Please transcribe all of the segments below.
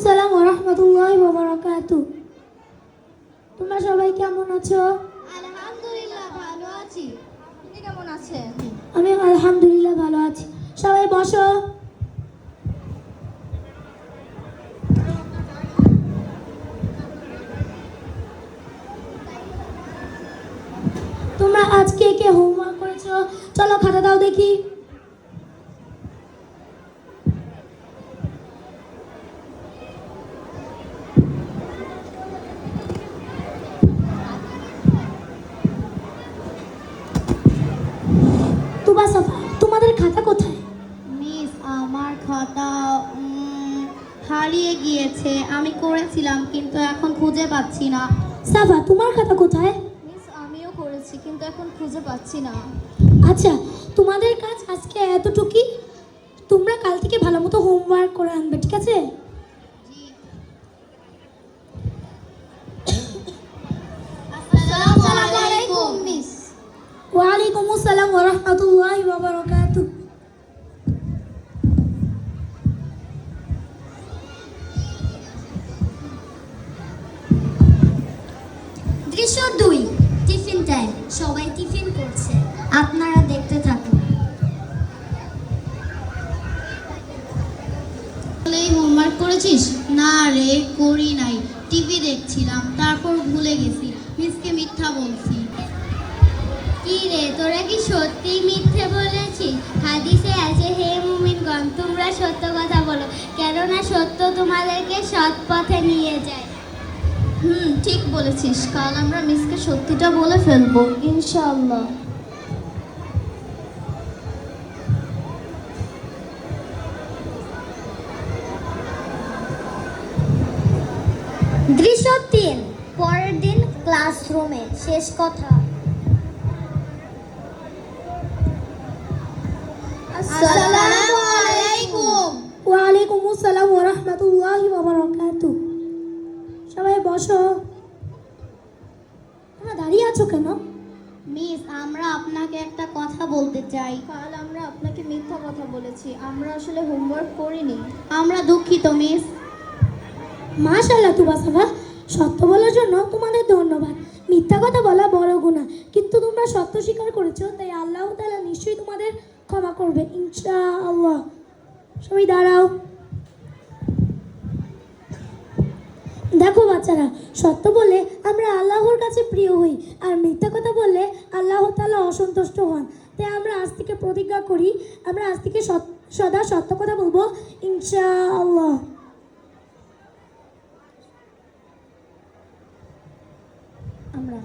আসসালাম রহমতুল্লাহ বাবরাকাতু তোমরা সবাই কেমন আছো? আলহামদুলিল্লাহ ভালো আছি। আপনি কেমন আছেন? আমি আলহামদুলিল্লাহ ভালো আছি। সবাই বসো। তোমরা আজকে কে হোমওয়ার্ক করেছ? চলো খাতা দাও দেখি তুবা সাফা তোমাদের খাতা কোথায় মিস উম, হারিয়ে গিয়েছে। আমি করেছিলাম কিন্তু এখন খুঁজে পাচ্ছি না। সাফা তোমার খাতা কোথায়? মিস আমিও করেছি কিন্তু এখন খুঁজে পাচ্ছি না। আচ্ছা তোমাদের কাজ আজকে এতটুকুই? তোমরা কাল থেকে ভালো মতো হোমওয়ার্ক করে আনবে ঠিক আছে? ওয়ালাইকুম আসসালাম ওরহমতুল্লাহ বাবরকাত টাইম সবাই টিফিন করছে। আপনারা দেখতে থাকুন। হোমওয়ার্ক করেছিস? না রে, করি নাই। টিভি দেখছিলাম, তারপর ভুলে গেছি। মিসকে মিথ্যা বলছি। কি রে, তোরা কি সত্যি মিথ্যে বলেছিস? হাদিসে আছে, হে মুমিনগণ তোমরা সত্য কথা বলো। কেননা সত্য তোমাদেরকে সৎ পথে নিয়ে যায়। হুম ঠিক বলেছিস। কাল আমরা মিসকে সত্যিটা বলে ফেলব ইনশাআল্লাহ। দৃশ্য তিন পরের দিন ক্লাসরুমে শেষ কথা। আসসালামু আলাইকুম। ওয়ালাইকুম আসসালাম ওরহমতুল্লাহ বাবরকাত সবাই বসো। তোমরা দাঁড়িয়ে আছো কেন? মিস আমরা আপনাকে একটা কথা বলতে চাই। কাল আমরা আপনাকে মিথ্যা কথা বলেছি। আমরা আসলে হোমওয়ার্ক করিনি। আমরা দুঃখিত মিস। মাশাল্লাহ তুবা সাফা সত্য বলার জন্য তোমাদের ধন্যবাদ। মিথ্যা কথা বলা বড় গুণা কিন্তু তোমরা সত্য স্বীকার করেছ তাই আল্লাহ তাআলা নিশ্চয়ই তোমাদের ক্ষমা করবে ইনশাআল্লাহ। সবাই দাঁড়াও। দেখো বাচ্চারা, সত্য বলে আমরা আল্লাহর কাছে প্রিয় হই, আর মিথ্যা কথা বললে আল্লাহ তাল্লাহ অসন্তুষ্ট হন। তাই আমরা আজ থেকে প্রতিজ্ঞা করি, আমরা আজ থেকে সদা সত্য কথা বলব, ইনশাআল্লাহ। আমরা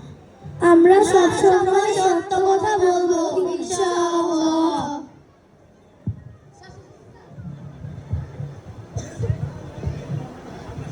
আমরা সবসময় সত্য কথা বলব, ইনশাআল্লাহ।